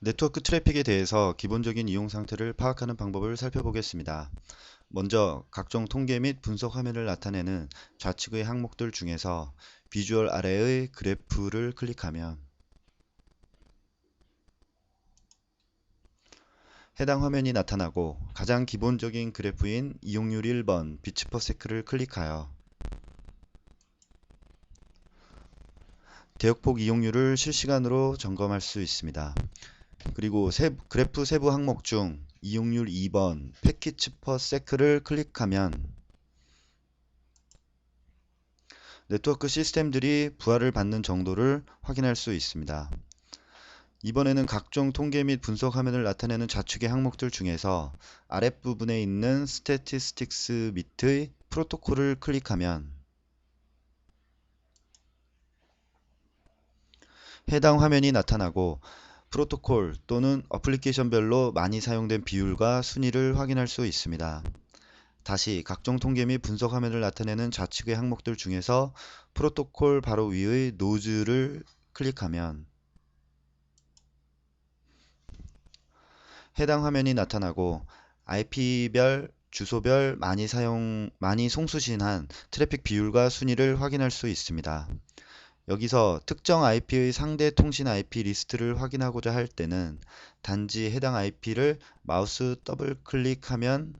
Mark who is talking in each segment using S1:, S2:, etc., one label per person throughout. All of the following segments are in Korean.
S1: 네트워크 트래픽에 대해서 기본적인 이용 상태를 파악하는 방법을 살펴보겠습니다. 먼저 각종 통계 및 분석 화면을 나타내는 좌측의 항목들 중에서 비주얼 아래의 그래프를 클릭하면 해당 화면이 나타나고 가장 기본적인 그래프인 이용률 1번 비츠 퍼 세크를 클릭하여 대역폭 이용률을 실시간으로 점검할 수 있습니다. 그리고 세, 그래프 세부 항목 중 이용률 2번 패키츠 퍼 세크를 클릭하면 네트워크 시스템들이 부하를 받는 정도를 확인할 수 있습니다. 이번에는 각종 통계 및 분석 화면을 나타내는 좌측의 항목들 중에서 아랫부분에 있는 스태티스틱스 밑의 프로토콜을 클릭하면 해당 화면이 나타나고 프로토콜 또는 어플리케이션별로 많이 사용된 비율과 순위를 확인할 수 있습니다. 다시 각종 통계 및 분석 화면을 나타내는 좌측의 항목들 중에서 프로토콜 바로 위의 노즈를 클릭하면 해당 화면이 나타나고 IP별, 주소별 많이 사용, 많이 송수신한 트래픽 비율과 순위를 확인할 수 있습니다. 여기서 특정 IP의 상대 통신 IP 리스트를 확인하고자 할 때는 단지 해당 IP를 마우스 더블 클릭하면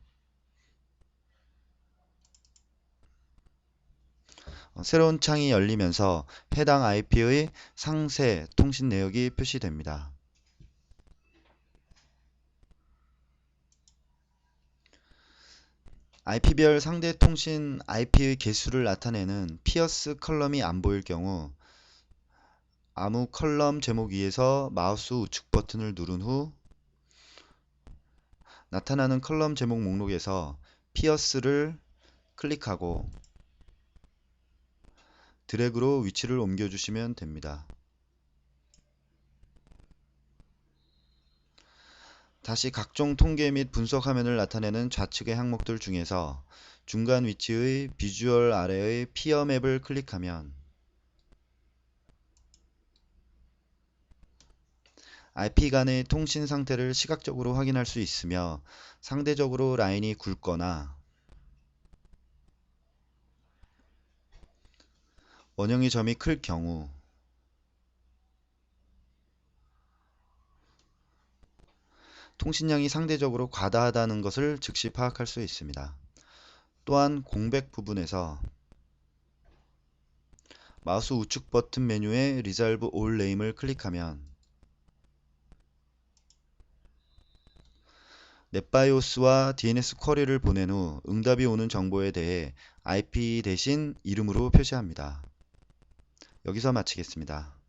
S1: 새로운 창이 열리면서 해당 IP의 상세 통신 내역이 표시됩니다. IP별 상대 통신 IP의 개수를 나타내는 피어스 컬럼이 안 보일 경우 아무 컬럼 제목 위에서 마우스 우측 버튼을 누른 후 나타나는 컬럼 제목 목록에서 피어스를 클릭하고 드래그로 위치를 옮겨주시면 됩니다. 다시 각종 통계 및 분석 화면을 나타내는 좌측의 항목들 중에서 중간 위치의 비주얼 아래의 피어 맵을 클릭하면 IP 간의 통신 상태를 시각적으로 확인할 수 있으며 상대적으로 라인이 굵거나 원형의 점이 클 경우 통신량이 상대적으로 과다하다는 것을 즉시 파악할 수 있습니다. 또한 공백 부분에서 마우스 우측 버튼 메뉴의 Resolve All Name을 클릭하면 넷바이오스와 DNS 쿼리를 보낸 후 응답이 오는 정보에 대해 IP 대신 이름으로 표시합니다. 여기서 마치겠습니다.